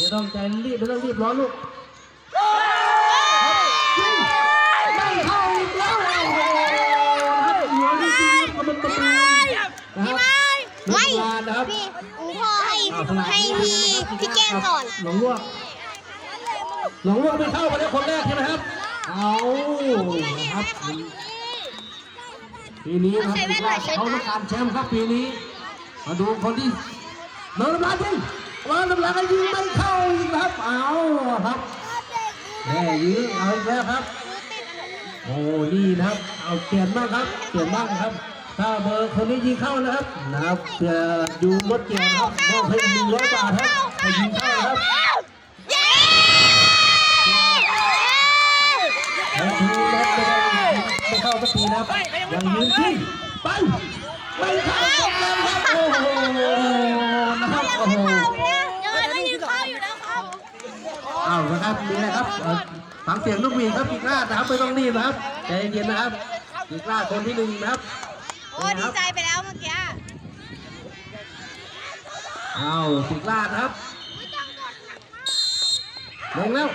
ไม่ต้องใจรีบไม่ต้องรีบร้อนลูกไม่เข้าอีกแล้วโอ้โหนะครับหัวนี่จริงๆมันตะปูนะครับไม่เวลานะครับพี่พ่อให้ให้พี่พี่แก้มก่อน หลงลวกหลงลวกไม่เข้าไปแล้วคนแรกใช่ไหมครับ เอาครับปีนี้ครับถือว่าเขาต้องการแชมป์ครับปีนี้ มาดูคนที่เนินน้ำลายยิง ว่าน้ำลายยิงไม่เข้าอีกครับเอาครับแม่ยื้อเอาอีกแล้วครับโอ้นี่นะครับ เอาเปลี่ยนบ้างครับเปลี่ยนบ้างครับ ถ้าเบอร์คนนี้ยิงเข้านะครับนะครับเพื่อดูรถเกี่ยวนะครับมอบให้หนึ่งร้อยบาทครับให้ยิงเข้านะครับเย้ให้ทีมรถไม่ได้ไม่เข้าสักทีนะครับยังยืนขึ้นไปไม่เข้าตกแล้วครับโอ้โหนะครับโอ้โห ยังไม่ยิงเข้าอยู่แล้วครับ เอานะครับมีอะไรครับเอ่อฟังเสียงลูกหวีดครับอีกลาดนะครับไม่ต้องรีบนะครับใจเย็นนะครับอีกลาดคนที่หนึ่งนะครับโอ้ดีใจไปแล้วเมื่อกี้เอาอีกลาดนะครับลงแล้ว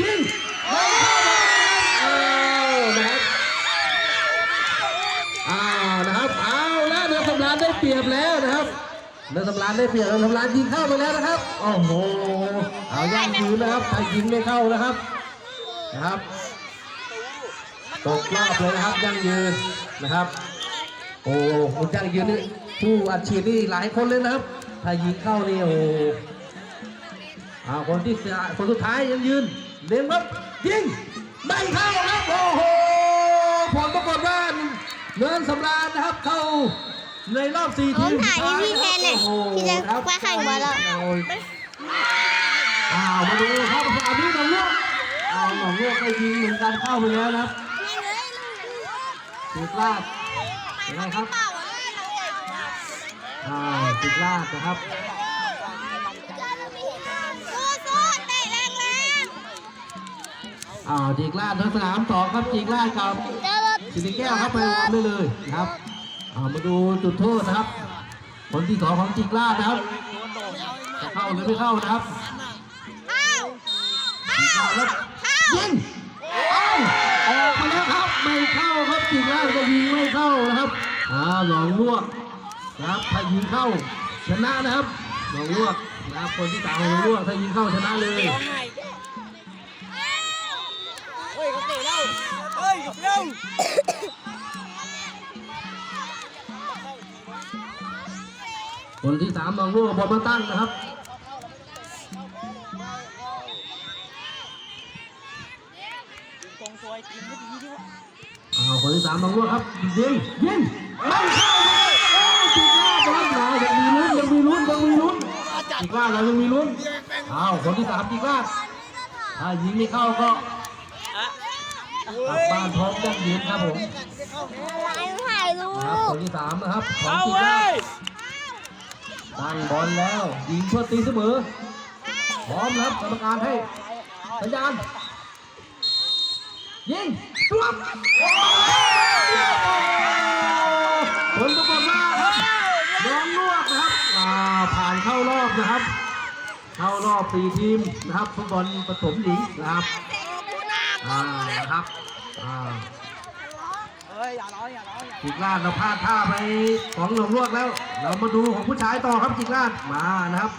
ยิงไม่เข้าเอานะครับเอานะครับเอาแล้วเรือสำราญได้เปรียบแล้วนะครับ เรือสำราญได้เปรียบเรือสำราญยิงเข้าไปแล้วนะครับโอ้โหเอาย่างยืนนะครับใครยิงไม่เข้านะครับนะครับตกรอบเลยนะครับยั่งยืนนะครับ โอ้คุณยั่งยืนนี่ผู้อัดฉีดนี่หลายคนเลยนะครับถ้ายิงเข้านี่โอ้อาคนที่เสียคนสุดท้ายยังยืนเลี้ยงครับยิงไม่เข้าครับโอ้โหผลปรากฏว่าเงินสำราญนะครับเข้า ในรอบสี่ทีมผมถ่ายให้พี่แทนเนี่ยโอ้โหพี่จะครับว่าแข่งบอลแล้วโอ้ยอ้าวมาดูครับสนามนี้หนองลวกอ้าวหนองลวกก็ยิงเหมือนกันเข้าไปแล้วนะครับติดลาดยังไงครับอ่าติดลาดนะครับสู้ๆเตะแรงอ่าจิกลาดทั้งสนามสองครับจิกลาดกับๆเจอรถสิริแก้วครับไปวางได้เลยนะครับ เอามาดูจุดโทษนะครับผลที่สองของจิกล่านะครับจะเข้าหรือไม่เข้านะครับเข้าจิกลาแล้วยิงเอาออกมาแล้วครับไม่เข้าครับจิกล่าก็ยิงไม่เข้านะครับอ่าหลองลวกนะครับถ้ายิงเข้าชนะนะครับหลองลวกนะครับคนที่สามของหลองลวกถ้ายิงเข้าชนะเลยเฮ้ยเขาเตะแล้วเฮ้ยเร็ว คนที่สามมองลูกบอลมาตั้งนะครับตรงตัวไอ้ทีมไม่ดีด้วยอ้าวคนที่สามมองลูกครับยิงยิงไม่เข้าเลยโอ้ยจีก้าบอลมายังมีลุ้นยังมีลุ้นยังมีลุ้นจีก้าเรายังมีลุ้นอ้าวคนที่สามจีก้าถ้ายิงไม่เข้าก็อะกลับบ้านพร้อมยังยืนครับผมอะไรถ่ายรูนะครับคปนที่สามนะครับของเอาจีเว้ก้าย ตั้งบอลแล้วยิงเพื่อตีเสมอ พร้อมแล้วกรรมการให้สัญญาณยิงรวมผลปรากฏว่าครับน้องลวกนะครับอ่าผ่านเข้ารอบนะครับ เข้ารอบสี่ทีมนะครับฟุตบอลผสมหญิงนะครับอ่านะครับอ่า เฮ้ยอย่าร้อยอย่าร้อยจิกลาดเราพลาดท่าไปของหลวงลวกแล้ว เรามาดูของผู้ชายต่อครับจิกลาดมานะครับ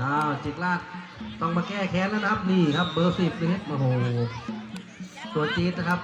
อ้าวจิกลาดต้องมาแก้แค้นแล้วนะครับนี่ครับเบอร์สิบนะครับโอ้โหตัวจี๊ดนะครับ